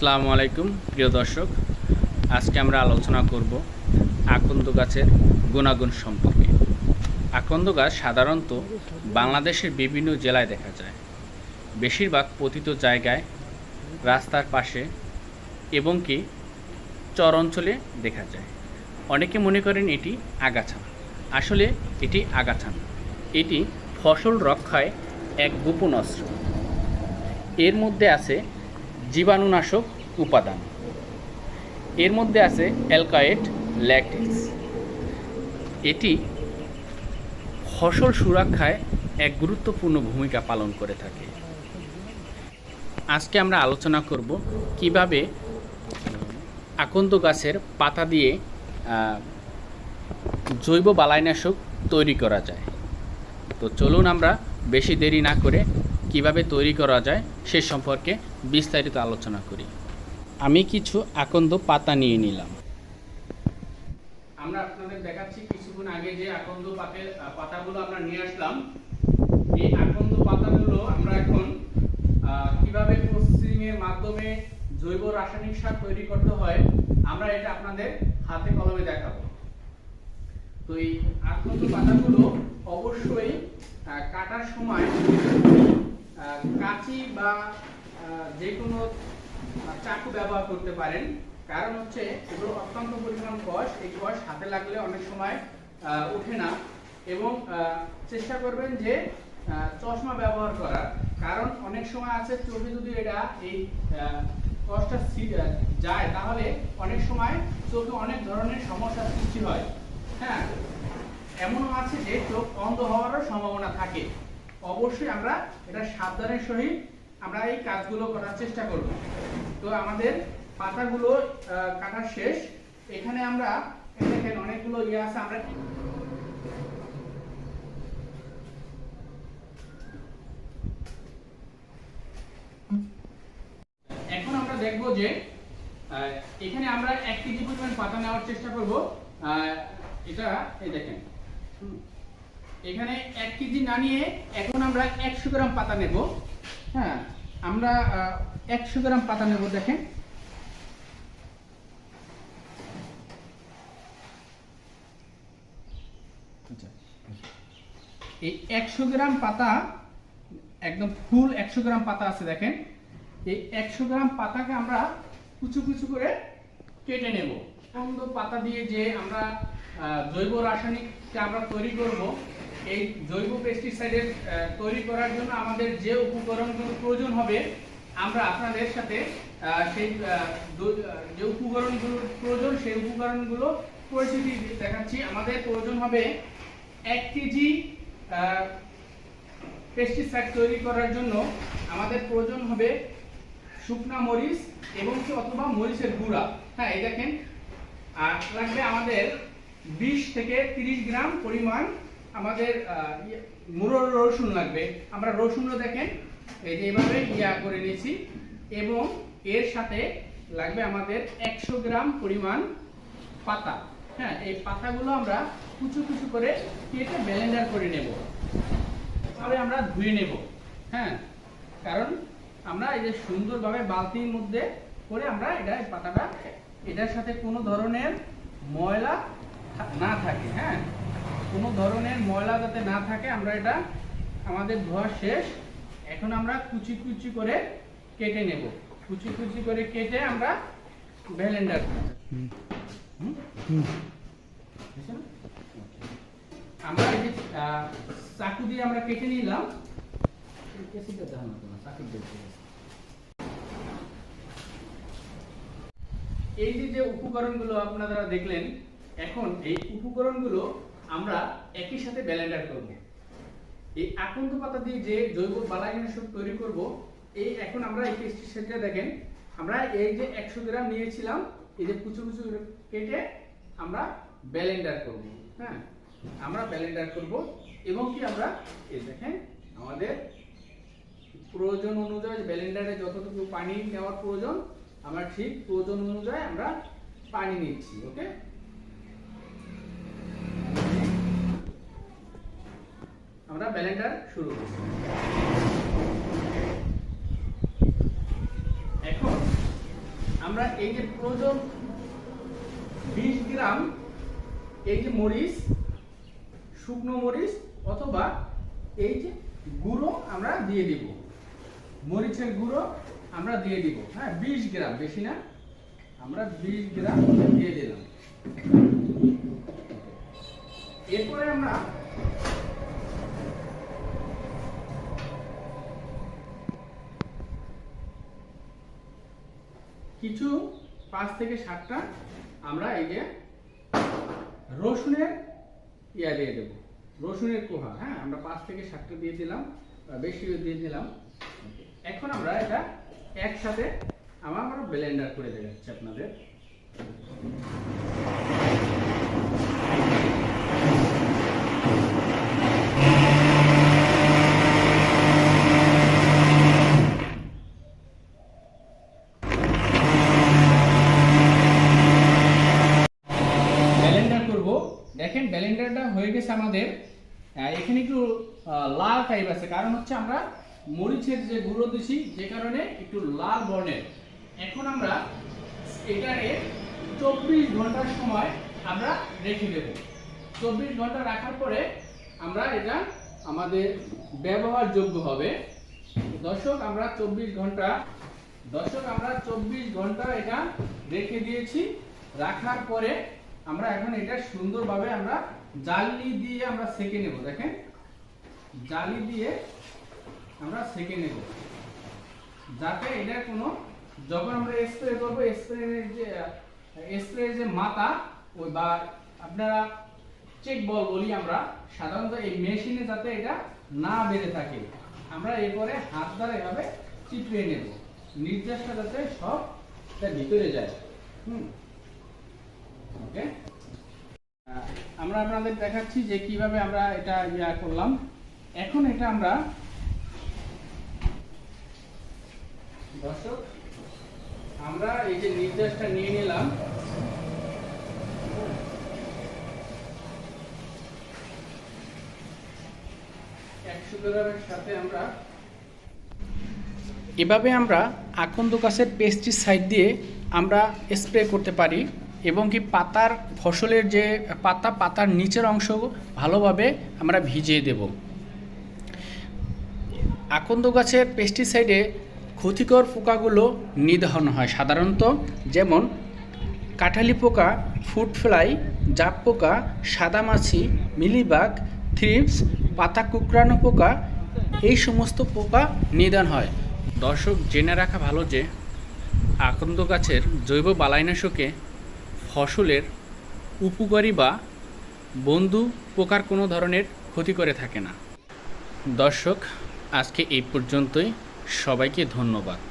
আসসালামু আলাইকুম, প্রিয় দর্শক। আজকে আমরা আলোচনা করব আকন্দ গাছের গুণাগুণ সম্পর্কে। আকন্দ গাছ সাধারণত বাংলাদেশের বিভিন্ন জেলায় দেখা যায়। বেশিরভাগ পতিত জায়গায় রাস্তার পাশে এবং কি চর অঞ্চলে দেখা যায়। অনেকে মনে করেন এটি আগাছা। আসলে এটি আগাছা। এটি ফসল রক্ষায় এক গোপন অস্ত্র। এর মধ্যে আছে জীবাণুনাশক উপাদান। এর মধ্যে আছে অ্যালকায়েট ল্যাকটিক্স। এটি ফসল সুরক্ষায় এক গুরুত্বপূর্ণ ভূমিকা পালন করে থাকে। আজকে আমরা আলোচনা করব কীভাবে আকন্দ গাছের পাতা দিয়ে জৈব বালাইনাশক তৈরি করা যায়। তো চলুন আমরা বেশি দেরি না করে কীভাবে তৈরি করা যায় সে সম্পর্কে বিস্তারিত আলোচনা করি। আমি কিছু আকন্দ পাতা নিয়ে নিলাম। আমরা আপনাদের দেখাচ্ছি কিছুক্ষণ আগে যে আকন্দ পাতের পাতাগুলো আমরা নিয়ে আসলাম। এই আকন্দ পাতাগুলো আমরা এখন কীভাবে প্রসেসিং এর মাধ্যমে জৈব রাসায়নিক সার তৈরি করতে হয়, আমরা এটা আপনাদের হাতে কলমে দেখাবো। তো এই আকন্দ পাতাগুলো অবশ্যই কাটার সময় কাঁচি বা যে কোনো চাকু ব্যবহার করতে পারেন। কারণ হচ্ছে এগুলো অত্যন্ত পরিমাণ কষ। এই কষ হাতে লাগলে অনেক সময় ওঠে না। এবং চেষ্টা করবেন যে চশমা ব্যবহার করার। কারণ অনেক সময় আছে চোখে যদি এটা এই কষটা যায়, তাহলে অনেক সময় চোখে অনেক ধরনের সমস্যার সৃষ্টি হয়। হ্যাঁ? এমনও আছে যে চোখ অন্ধ হওয়ারও সম্ভাবনা থাকে। অবশ্যই আমরা এটা সাবধানের সহিত আমরা এই কাজগুলো করার চেষ্টা করব। তো আমাদের পাতাগুলো আহ, কাটা শেষ। এখানে আমরা দেখেন অনেকগুলো ইয়ে আছে আমরা এখন আমরা দেখব যে এখানে আমরা এক কেজি পরিমাণ পাতা নেওয়ার চেষ্টা করব। এটা এই দেখেন। এখানে এক কেজি না নিয়ে এখন আমরা একশো গ্রাম পাতা নেব। হ্যাঁ আমরা একশো গ্রাম পাতা নেব দেখেন। এই একশো গ্রাম পাতা একদম ফুল একশো গ্রাম পাতা আছে দেখেন। এই একশো গ্রাম পাতাকে আমরা কুচু কুচু করে কেটে নেব। সুন্দ পাতা দিয়ে যে আমরা জৈব রাসায়নিকটা আমরা তৈরি করব এই জৈব পেস্টিসাইডের তৈরি করার জন্য আমাদের যে উপকরণগুলো প্রয়োজন হবে, আমরা আপনাদের সাথে সেই যে উপকরণগুলো প্রয়োজন, সেই উপকরণগুলো পরিচিতি দেখাচ্ছি। আমাদের প্রয়োজন হবে এক কেজি পেস্টিসাইড তৈরি করার জন্য আমাদের প্রয়োজন হবে শুকনা মরিচ এবং কি অথবা মরিচের গুঁড়া। হ্যাঁ এই দেখেন, আর লাগবে আমাদের 20 থেকে 30 গ্রাম পরিমাণ আমাদের ইয়ে, মুরর রসুন লাগবে। আমরা রসুনও দেখেন এই যে এভাবে ইয়া করে নিয়েছি এবং এর সাথে লাগবে আমাদের 100 গ্রাম পরিমাণ পাতা। হ্যাঁ এই পাতাগুলো আমরা কুচু কুচু করে কেটে ব্লেন্ডার করে নেব। তাহলে আমরা ধুয়ে নেব। হ্যাঁ কারণ আমরা এই যে সুন্দরভাবে বালতির মধ্যে করে আমরা এটা পাতাটা এটার সাথে কোনো ধরনের ময়লা না থাকে। হ্যাঁ কোনো ধরনের ময়লা যাতে না থাকে, আমরা এটা আমাদের ধোয়া শেষ। এখন আমরা কুচি কুচি করে কেটে নেব। কুচি কুচি করে কেটে আমরা ব্লেন্ডার আমরা এই যে চাকু দিয়ে আমরা কেটে নিলাম। এই যে যে উপকরণগুলো আপনারা দেখলেন, এখন এই উপকরণগুলো আমরা একই সাথে ব্লেন্ডার করব। এই আকন্দ পাতা দিয়ে যে জৈব বালাইনাশক তৈরি করব, এই এখন আমরা এই পেস্টিসাইডটা দেখেন, আমরা এই যে একশো গ্রাম নিয়েছিলাম, এই যে কুচু কুচু কেটে আমরা ব্যালেন্ডার করব হ্যাঁ? আমরা ব্লেন্ডার করব, এবং কি আমরা, এই দেখেন, আমাদের প্রয়োজন অনুযায়ী ব্লেন্ডারে যতটুকু পানি নেওয়ার প্রয়োজন, আমরা ঠিক প্রয়োজন অনুযায়ী আমরা পানি নিচ্ছি ওকে আমরা ব্লেন্ডার শুরু করছি। এখন আমরা এই যে প্রয়োজন বিশ গ্রাম, এই যে মরিচ, শুকনো মরিচ অথবা এই যে গুঁড়ো আমরা দিয়ে দিব। মরিচের গুঁড়ো আমরা দিয়ে দিব। হ্যাঁ বিশ গ্রাম, বেশি না। আমরা বিশ গ্রাম দিয়ে দিলাম। এরপরে আমরা কিছু পাঁচ থেকে সাতটা আমরা এই যে রসুনের ইয়া দিয়ে দেবো। রসুনের কোহা হ্যাঁ? আমরা পাঁচ থেকে সাতটা দিয়ে দিলাম বেশি দিয়ে দিলাম। এখন আমরা এটা একসাথে আমার আমরা ব্লেন্ডার করে দেখাচ্ছি আপনাদের ব্যালেন্ডার করব দেখেন গেছে আমাদের এখানে একটু লাল টাইপ আছে। কারণ হচ্ছে আমরা মরিচের যে গুঁড়ো দিছি, যে কারণে একটু লাল বর্ণের। এখন আমরা এটাকে চব্বিশ ঘণ্টার সময় আমরা রেখে দেব। চব্বিশ ঘণ্টা রাখার পরে আমরা এটা আমাদের ব্যবহারযোগ্য হবে। দর্শক, আমরা চব্বিশ ঘণ্টা, দর্শক, আমরা চব্বিশ ঘণ্টা এটা রেখে দিয়েছি। রাখার পরে আমরা এখন এটা সুন্দরভাবে আমরা জালি দিয়ে আমরা সেকে নেব, দেখেন। জালি দিয়ে আমরা সেকে নেব। যাতে এটা কোনো যখন আমরা স্প্রে করব স্প্রের যে স্প্রের যে মাথা, ওই বা আপনারা চেক বল বলি আমরা, সাধারণত এই মেশিনে যাতে এটা না বেড়ে থাকে। আমরা এরপরে হাত দ্বারা এভাবে চিপিয়ে নেব। নির্যাসটা যাতে সব ভিতরে যায়। হুম। ওকে আমরা আপনাদের দেখাচ্ছি যে কীভাবে আমরা এটা ইয়া করলাম। এখন এটা আমরা দর্শক, আমরা এই যে নির্দেশটা নিয়ে নিলাম। সাথে আমরা এভাবে আমরা আকন্দ গাছের পেস্টিসাইড দিয়ে আমরা স্প্রে করতে পারি। এবং কি পাতার ফসলের যে পাতা, পাতার নিচের অংশ ভালোভাবে আমরা ভিজিয়ে দেব। আকন্দ গাছের পেস্টিসাইডে ক্ষতিকর পোকাগুলো নিধন হয় সাধারণত যেমন কাঠালি পোকা ফুড ফ্লাই জাপ পোকা সাদামাছি মিলিবাগ থ্রিপস পাতা কুকরানো পোকা, এই সমস্ত পোকা নিধন হয়। দর্শক, জেনে রাখা ভালো যে আকন্দ গাছের জৈব বালাইনাশকে ফসলের উপকারী বা বন্ধু পোকার কোনো ধরনের ক্ষতি করে থাকে না। দর্শক, আজকে এই পর্যন্তই। সবাইকে ধন্যবাদ।